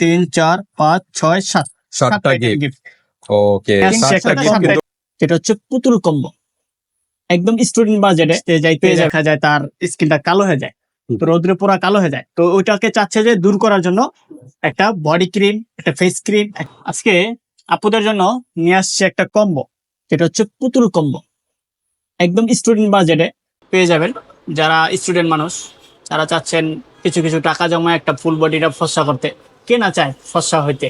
তিন চার পাঁচ ছয় সাত। সাতটা গিফট ওকে সাতটা গিফট যেটা হচ্ছে পুতুল কম্বো। একদম স্টুডেন্ট বাজেটে যাইতে দেখা যায় তার স্কিনটা কালো হয়ে যায়। রোদ্রে পোড়া কালো হয়ে যায়। তো ওইটাকে চাচ্ছে যে দূর করার জন্য একটা বডি ক্রিম একটা ফেস ক্রিম আজকে আপুদের জন্য নিয়ে আসছে একটা কম্বো। যেটা হচ্ছে পুতুল কম্বো। একদম স্টুডেন্ট বাজেটে পেয়ে যাবেন যারা স্টুডেন্ট মানুষ। যারা চাচ্ছেন কিছু কিছু টাকা জমা একটা ফুল বডিটা ফর্সা করতে। কে না চায় ফর্সা হইতে?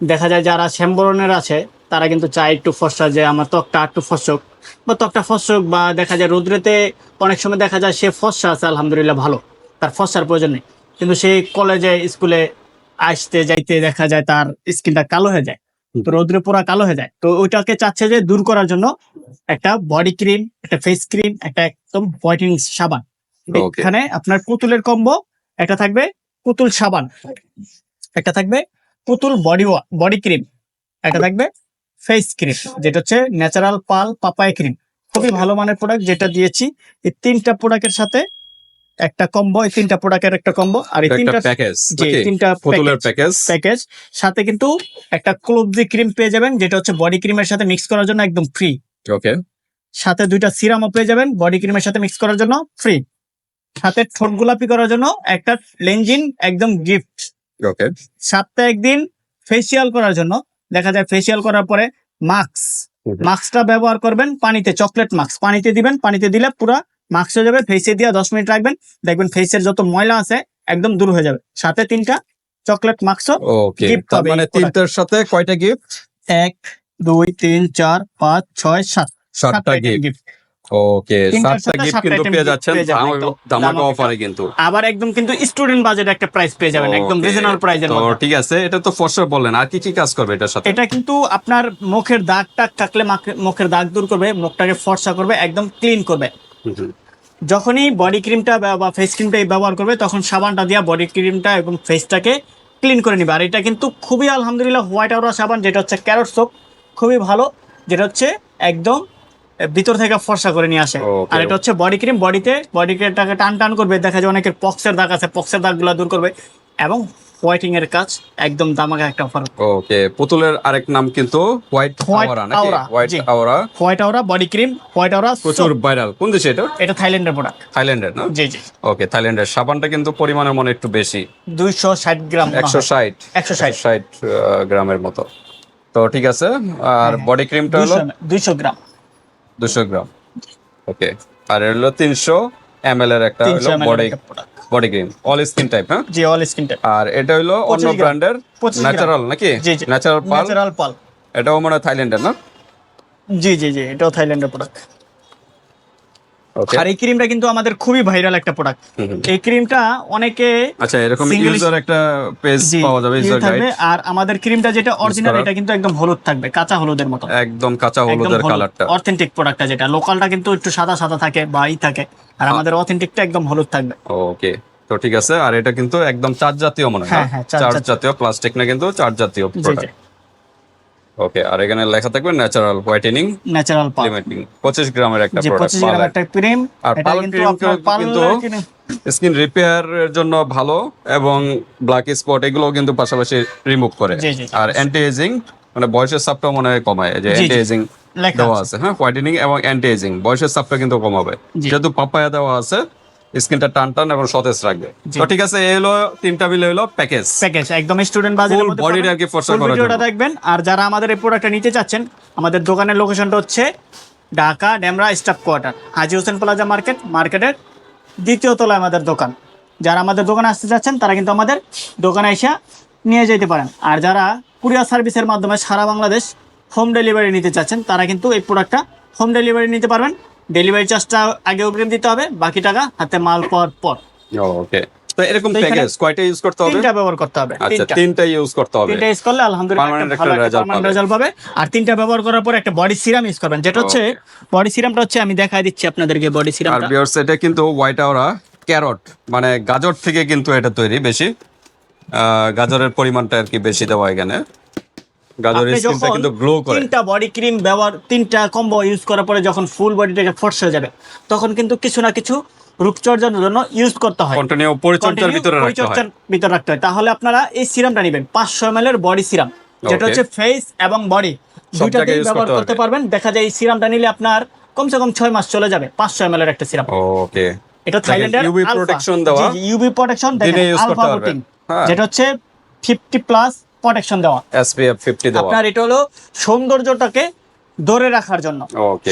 দেখা যায় যারা শ্যামবরণের আছে তারা কিন্তু চায় একটু ফর্সা যে আমার ত্বকটা একটু ফর্সক। বা ত্বকটা ফর্সক বা দেখা যায় রোদ্রেতে অনেক সময় দেখা যায় সে ফর্সা আছে আলহামদুলিল্লাহ ভালো। তার ফর্সার প্রয়োজন নেই। কিন্তু সেই কলেজে স্কুলে আসতে যাইতে দেখা যায় তার স্কিনটা কালো হয়ে যায়। তো রোদ্রে পোড়া কালো হয়ে যায়। তো ওইটাকে চাচ্ছে যে দূর করার জন্য একটা বডি ক্রিম একটা ফেস ক্রিম একটা একদম হোয়াইটেনিং সাবান. এখানে আপনার পুতুলের কম্বো একটা থাকবে পুতুল সাবান। একটা থাকবে পুতুল বডি বডি ক্রিম। একটা থাকবে ফেস ক্রিম যেটা হচ্ছে ন্যাচারাল পাল পাপায় ক্রিম খুবই ভালো মানের প্রোডাক্ট যেটা দিয়েছি। এই তিনটা প্রোডাক্টের সাথে একটা কম্বো এই তিনটা প্রোডাক্টের একটা কম্বো আর এই তিনটা প্যাকেজ যে তিনটা পুতুলের প্যাকেজ প্যাকেজ সাথে কিন্তু একটা ক্লোবজি ক্রিম পেয়ে যাবেন যেটা হচ্ছে বডি ক্রিমের সাথে মিক্স করার জন্য একদম ফ্রি ওকে সাথে দুইটা সিরামও পেয়ে যাবেন বডি ক্রিমের সাথে মিক্স করার জন্য ফ্রি সাথে ঠোঁট গোলাপি করার জন্য একটা লেঞ্জিন একদম গিফট ওকে সপ্তাহে একদিন ফেসিয়াল করার জন্য দেখা যায় ফেসিয়াল করার পরে মাস্ক। মাস্কটা ব্যবহার করবেন পানিতে চকলেট মাস্ক পানিতে দিবেন পানিতে দিলে পুরা মাস্ক হয়ে যাবে ফেসে দিয়ে দশ মিনিট রাখবেন দেখবেন ফেসের যত ময়লা আছে একদম দূর হয়ে যাবে। সাথে তিনটা চকলেট ওকে Gift তার হবে মানে তিনটার সাথে কয়টা গিফট এক দুই তিন চার পাঁচ ছয় সাত। সাতটা গিফট গিফট ওকে সাতটা গিফট কিন্তু পেয়ে যাচ্ছেন। ধামাকা- অফারে কিন্তু। আবার একদম কিন্তু স্টুডেন্ট বাজেট একটা প্রাইস পেয়ে যাবেন একদম. রিজনেবল মধ্যে ঠিক আছে এটা তো আর কি কি কাজ করবে এটার সাথে? এটা কিন্তু আপনার মুখের দাগ টাগ থাকলে মুখের দাগ দূর করবে মুখটাকে ফর্সা করবে একদম ক্লিন করবে। যখনই বডি ক্রিমটা বা ফেস ক্রিমটা ব্যবহার করবে তখন সাবানটা দিয়া বডি ক্রিমটা এবং ফেসটাকে ক্লিন করে নিবে। আর এটা কিন্তু খুবই আলহামদুলিল্লাহ হোয়াইট আওরা সাবান যেটা হচ্ছে ক্যারট সোপ খুবই ভালো যেটা হচ্ছে একদম ভিতর থেকে ফর্সা করে নিয়ে আসে। আর এটা হচ্ছে বডি ক্রিম বডিতে বডি ক্রিমটাকে টান টান করবে দেখা যায় অনেকের পক্সের দাগ আছে পক্সের দাগগুলো দূর করবে। এবং হোয়াইটিং এর কাজ একদম দামাকা একটা অফার ওকে পুতুলের আরেক নাম কিন্তু হোয়াইট আওরা নাকি? White aura white aura body cream white aura প্রচুর ভাইরাল কোন দেশে এটা? এটা থাইল্যান্ডের প্রোডাক্ট থাইল্যান্ডের না? জি জি। ওকে থাইল্যান্ডের সাবানটা কিন্তু পরিমাণের মনে একটু বেশি। দুইশো ষাট গ্রাম মনে একশো হয়। ষাট। 160 গ্রামের মতো। তো ঠিক আছে আর বডি ক্রিমটা হলো? 200 দুইশো গ্রাম। দুশো গ্রাম। ওকে আর এর হলো তিনশো এম এল এর একটা হলো body body cream all skin type হ্যাঁ? জি অল স্কিন টাইপ আর এটা হলো অন্য ব্র্যান্ডের ন্যাচারাল নাকি? জি জি। ন্যাচারাল পাল ন্যাচারাল পাল এটাও মনে হয় থাইল্যান্ডের না? জি জি জি এটাও থাইল্যান্ডের প্রোডাক্ট আর এই ক্রিমটা কিন্তু আমাদের খুবই ভাইরাল একটা প্রোডাক্ট এই ক্রিমটা অনেকে আচ্ছা এরকম ইউজার একটা পেজ পাওয়া যাবে ইউজার গাইড আর আমাদের ক্রিমটা যেটা অরিজিনাল এটা কিন্তু একদম হলুদ থাকবে কাঁচা হলুদের মতো। একদম কাঁচা হলুদের কালারটা অথেন্টিক প্রোডাক্টটা যেটা। লোকালটা কিন্তু একটু সাদা সাদা থাকে বা ই থাকে। আর আমাদের অথেন্টিকটা একদম হলুদ থাকবে। ওকে তো ঠিক আছে। আর এটা কিন্তু একদম চার্জ জাতীয় মনে হয় হ্যাঁ, হ্যাঁ, চার্জ জাতীয়। প্লাস্টিক না কিন্তু চার্জ জাতীয় প্রোডাক্ট ওকে আর এখানে লেখা থাকবে ন্যাচারাল হোয়াইটেনিং ন্যাচারাল পাল লিমিটিং পঁচিশ গ্রামের একটা প্রোডাক্ট পঁচিশ গ্রাম একটা ক্রিম আর পাল ক্রিম কিন্তু স্কিন রিপেয়ার এর জন্য ভালো এবং ব্ল্যাক স্পট এগুলো কিন্তু পাশাপাশি রিমুভ করে। আর অ্যান্টি এজিং মানে বয়সের চাপটা মনে হয় কমায়। যে। অ্যান্টি এজিং দেওয়া আছে। আছে হ্যাঁ হোয়াইটেনিং এবং অ্যান্টি এজিং বয়সের চাপটা কিন্তু কমাবে। যেহেতু পাপায়া দেওয়া আছে স্কিনটা টান টান এবং সতেজ রাখবে। তো ঠিক আছে এই হলো তিনটা মিলে হলো প্যাকেজ প্যাকেজ একদম স্টুডেন্ট বাজেটের মধ্যে আর কি ফর্সা ভিডিওটা দেখবেন। আর যারা আমাদের এই প্রোডাক্টটা নিতে চাচ্ছেন আমাদের দোকানের লোকেশনটা হচ্ছে Dhaka Demra staff quarter Haji Hossain plaza market মার্কেটের দ্বিতীয় তলায় আমাদের দোকান। যারা আমাদের দোকানে আসতে চাচ্ছেন তারা কিন্তু আমাদের দোকানে এসে নিয়ে যেতে পারেন। আর যারা কুরিয়ার সার্ভিসের মাধ্যমে সারা বাংলাদেশ হোম ডেলিভারি নিতে চাচ্ছেন তারা কিন্তু এই প্রোডাক্টটা হোম ডেলিভারি নিতে পারবেন। ডেলিভারি চার্জটা আগে অগ্রিম দিতে হবে বাকি টাকা হাতে মাল পাওয়ার পর। ওকে তো এরকম প্যাকেজ কয়টা ইউজ করতে হবে? তিনটা ব্যবহার করতে হবে আচ্ছা তিনটা। ইউজ করতে হবে। তিনটা ইউজ করলে আলহামদুলিল্লাহ একটা ভালো একটা permanent পাবে। আর তিনটা ব্যবহার করার পর একটা বডি সিরাম ইউজ করবেন যেটা হচ্ছে বডি সিরামটা হচ্ছে আমি দেখাই দিচ্ছি আপনাদেরকে বডি সিরামটা আর বিয়ার্স এটা কিন্তু হোয়াইট আওরা ক্যারট মানে গাজর থেকে কিন্তু এটা তৈরি বেশি। গাজরের পরিমাণটা আর কি বেশি দেওয়া এখানে। গাজরের স্কিনটা কিন্তু গ্লো করে। তিনটা বডি ক্রিম ব্যবহার তিনটা কম্বো ইউজ করার পরে যখন ফুল বডিটাকে ফর্স হয়ে যাবে তখন কিন্তু কিছু না কিছু রূপচর্চার জন্য ইউজ করতে হয়। কন্টিনিউ পরিচর্যার ভিতরে রাখতে হয়। ভিতরে রাখতে হয়। তাহলে আপনারা এই সিরামটা নেবেন পাঁচশো এম এর বডি সিরাম যেটা হচ্ছে ফেস এবং বডি দুইটাতেই ব্যবহার করতে পারবেন। দেখা যায় এই সিরামটা নিলে আপনার কমসে কম ছয় মাস চলে যাবে পাঁচশো এম এর একটা সিরাম ওকে এটা থাইল্যান্ডের দেওয়া। ইউভি প্রোটেকশন দিনে use করতে আলফা। হ্যাঁ। যেটা হচ্ছে ফিফটি প্লাস প্রোটেকশন দেওয়া। এসপিএফ 50 দেওয়া। আপনার এটা হলো সৌন্দর্যটাকে ধরে রাখার জন্য।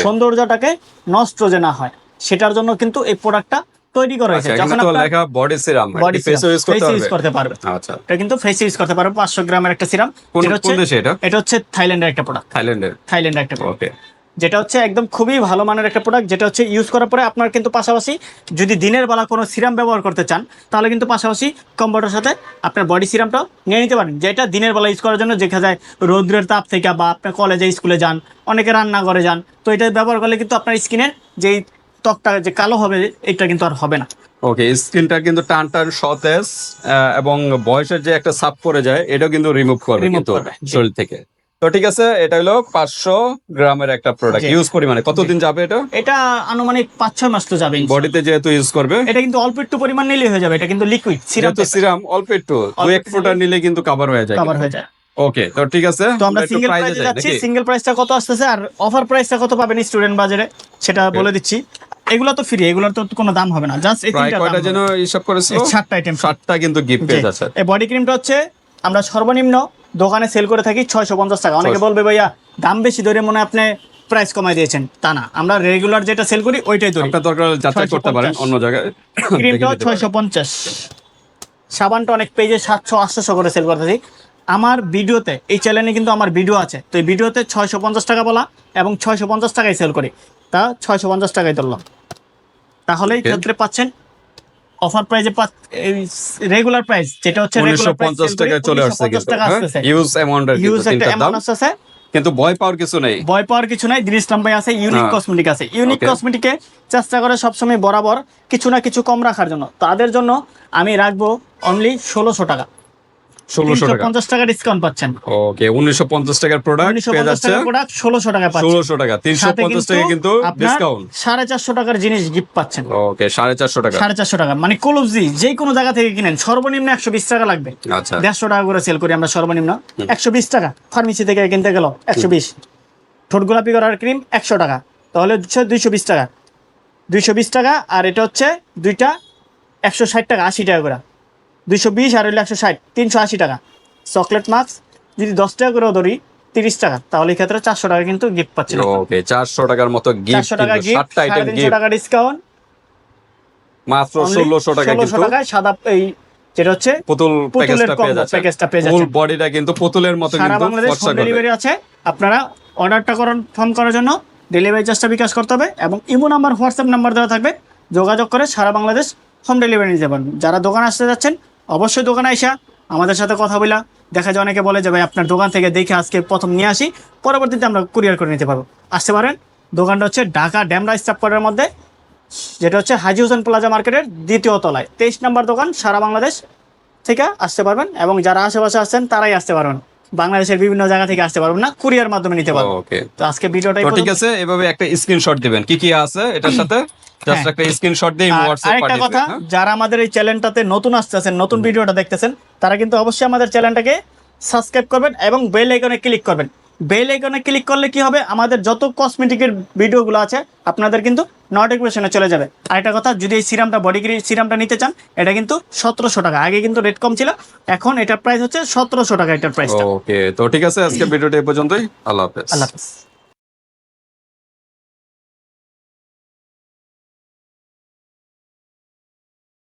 সৌন্দর্যটাকে নষ্ট যে না হয় সেটার জন্য কিন্তু এই প্রোডাক্টটা তৈরি করা হয়েছে। আচ্ছা যখন আপনি আপনার লেখা body serum body face use করতে ইউজ পারবে করতে পারবে। আচ্ছা। এটা কিন্তু ফেস ইউজ করতে পারবে পাঁচশো গ্রামের একটা সিরাম এটা হচ্ছে এটা? এটা হচ্ছে থাইল্যান্ডের একটা প্রোডাক্ট থাইল্যান্ডের। থাইল্যান্ডের একটা প্রোডাক্ট ওকে যেটা হচ্ছে একদম খুবই ভালো মানের একটা প্রোডাক্ট যেটা হচ্ছে ইউজ করার পরে আপনার কিন্তু পাশাপাশি যদি দিনের বেলা কোনো সিরাম ব্যবহার করতে চান তাহলে কিন্তু পাশাপাশি কম্বোটার সাথে আপনার বডি সিরামটাও নিয়ে নিতে পারেন। যেটা দিনের বেলা ইউজ করার জন্য দেখা যায় রৌদ্রের তাপ থেকে বা আপনি কলেজে স্কুলে যান অনেকে রান্না করে যান তো এটা ব্যবহার করলে কিন্তু আপনার স্কিনের যেই ত্বকটা যে কালো হবে এটা কিন্তু আর হবে না। ওকে স্কিনটা কিন্তু টান টান সতেজ এবং বয়সের যে একটা সাপ পড়ে যায় এটাও কিন্তু রিমুভ করবে কিন্তু করবে, শরীর থেকে। তো ঠিক আছে এটা হলো পাঁচশো গ্রামের একটা প্রোডাক্ট। ইউজ পরিমাণে কতদিন যাবে এটা? এটা আনুমানিক পাঁচ ছয় মাস তো যাবে বডিতে যেহেতু ইউজ করবে। এটা কিন্তু অল্প একটু পরিমাণ নিলেই হয়ে যাবে এটা কিন্তু লিকুইড সিরাম যেহেতু সিরাম অল্প একটু দু এক ফোঁটা নিলে কিন্তু কভার হয়ে যায়। কভার হয়ে যায়। ওকে তো ঠিক আছে তো আমরা সিঙ্গেল প্রাইসে যাচ্ছি সিঙ্গেল প্রাইসটা কত আসতেছে আর অফার প্রাইসটা কত পাবেন স্টুডেন্ট বাজারে সেটা বলে দিচ্ছি। এগুলো তো ফ্রি এগুলোর তো কোনো দাম হবে না জাস্ট এই তিনটা কয়টা যেন হিসাব করেছিল সাতটা আইটেম সাতটা কিন্তু গিফট পেয়ে যাচ্ছে। এই বডি ক্রিমটা হচ্ছে আমরা সর্বনিম্ন দোকানে সেল করে থাকি ছয়শো পঞ্চাশ টাকা। অনেকে বলবে ভাইয়া দাম বেশি ধরে মনে হয় আপনি প্রাইস কমাই দিয়েছেন। তা না আমরা রেগুলার যেটা সেল করি ওইটাই ধরি। আপনার দরকার যাচাই করতে পারেন অন্য জায়গায় ক্রিমটা। ছয়শো পঞ্চাশ। সাবানটা অনেক পেজে সাতশো আটশোশো করে সেল করে থাকি। আমার ভিডিওতে এই চ্যানেলে কিন্তু আমার ভিডিও আছে। তো এই ভিডিওতে ছয়শো পঞ্চাশ টাকা বলা এবং ছয়শো পঞ্চাশ টাকায় সেল করি। তা ছয়শো পঞ্চাশ টাকায় ধরলাম। তাহলে ক্ষেত্রে পাচ্ছেন অফার প্রাইজে রেগুলার প্রাইস যেটা হচ্ছে চলে আসছে ইউজ অ্যামাউন্টের ইউজ একটা অ্যামাউন্ট আসতেছে কিন্তু ভয় পাওয়ার কিছু নেই। ভয় পাওয়ার কিছু নাই দিন ইসলাম ভাই আছে ইউনিক হ্যাঁ। কসমেটিক আছে। ইউনিক. কসমেটিকে চেষ্টা করে সবসময় বরাবর কিছু না কিছু কম রাখার জন্য। তাদের জন্য আমি রাখব অনলি ষোলোশো টাকা। ষোলোশো টাকা। পঞ্চাশ টাকা ডিসকাউন্ট পাচ্ছেন। ওকে উনিশশো পঞ্চাশ টাকার প্রোডাক্ট পেয়ে যাচ্ছে প্রোডাক্ট ষোলোশো টাকা ষোলোশো টাকা তিনশো পঞ্চাশ টাকা কিন্তু ডিসকাউন্ট সাড়ে চারশো টাকার জিনিস গিফট পাচ্ছেন। ওকে সাড়ে চারশো টাকা। সাড়ে চারশো টাকা। মানে কলবজি যে কোনো জায়গা থেকে কিনেন সর্বনিম্ন একশো বিশ টাকা লাগবে। আচ্ছা। দেড়শো টাকা করে সেল করি আমরা সর্বনিম্ন। একশো বিশ টাকা। ফার্মেসি থেকে কিনতে গেল একশো বিশ। ঠোঁট গোলাপি করার ক্রিম একশো টাকা। তাহলে হচ্ছে দুইশো বিশ টাকা। দুইশো বিশ টাকা আর এটা হচ্ছে দুইটা একশো ষাট টাকা আশি টাকা করে। দুইশো বিশ আর হইল একশো ষাট তিনশো আশি টাকা। চকলেট মাস্ক যদি দশ টাকা করেও ধরি তিরিশ টাকা। তাহলে এই ক্ষেত্রে চারশো টাকা কিন্তু গিফট পাচ্ছেন ওকে চারশো টাকার মতো গিফট টাকা গিফট তিনশো টাকা ডিসকাউন্ট মাত্র ষোলোশো টাকা কিন্তু টাকায় সাদা এই যেটা হচ্ছে পুতুল প্যাকেজটা পেয়ে যাচ্ছে। প্যাকেজটা পেয়ে ফুল বডিটা কিন্তু পুতুলের মতো কিন্তু বাংলাদেশ হোম ডেলিভারি আছে। আপনারা অর্ডারটা কনফার্ম করার জন্য। ডেলিভারি চার্জটা বিকাশ করতে হবে এবং ইমো নাম্বার হোয়াটসঅ্যাপ নাম্বার দেওয়া থাকবে। যোগাযোগ করে সারা বাংলাদেশ হোম ডেলিভারি নিতে পারবেন। যারা দোকান আসতে যাচ্ছেন অবশ্যই দোকানে আসা আমাদের সাথে কথা বলা দেখা যায় অনেকে বলে যে ভাই আপনার দোকান থেকে দেখে আজকে প্রথম নিয়ে আসি। পরবর্তীতে আমরা কুরিয়ার করে নিতে পারব। আসতে পারেন দোকানটা হচ্ছে ঢাকা ড্যামরা স্টাফকোয়ার্ডের মধ্যে যেটা হচ্ছে হাজি হোসেন প্লাজা মার্কেটের দ্বিতীয় তলায়। তেইশ নম্বর দোকান সারা বাংলাদেশ থেকে আসতে পারবেন এবং যারা আশেপাশে আসছেন তারাই আসতে পারবেন। বাংলাদেশের বিভিন্ন জায়গা থেকে আসতে পারবেন না কুরিয়ার মাধ্যমে নিতে পারবেন। ওকে তো আজকে ভিডিওটা ঠিক আছে এভাবে একটা স্ক্রিনশট দিবেন। কি কি আছে এটার সাথে? জাস্ট হ্যাঁ। একটা স্ক্রিনশট দিয়ে আর পাঠিয়ে কথা হ্যাঁ? যারা আমাদের এই চ্যানেলটাতে নতুন আসতেছেন নতুন ভিডিওটা দেখতেছেন তারা কিন্তু অবশ্যই আমাদের চ্যানেলটাকে সাবস্ক্রাইব করবেন এবং বেল আইকনে ক্লিক করবেন। বেল আইকনে ক্লিক করলে কি হবে? আমাদের যত কসমেটিকের ভিডিওগুলো আছে আপনাদের কিন্তু নোটিফিকেশনে চলে যাবে। আরেকটা কথা যদি এই সিরামটা বডি সিরামটা নিতে চান এটা কিন্তু সতেরোশো টাকা। আগে কিন্তু রেট কম ছিল এখন এটার প্রাইস হচ্ছে সতেরোশো টাকা এটার প্রাইস ওকে তো ঠিক আছে আজকে ভিডিওটা এই পর্যন্তই। আল্লাহ হাফেজ। আল্লাহ হাফিজ।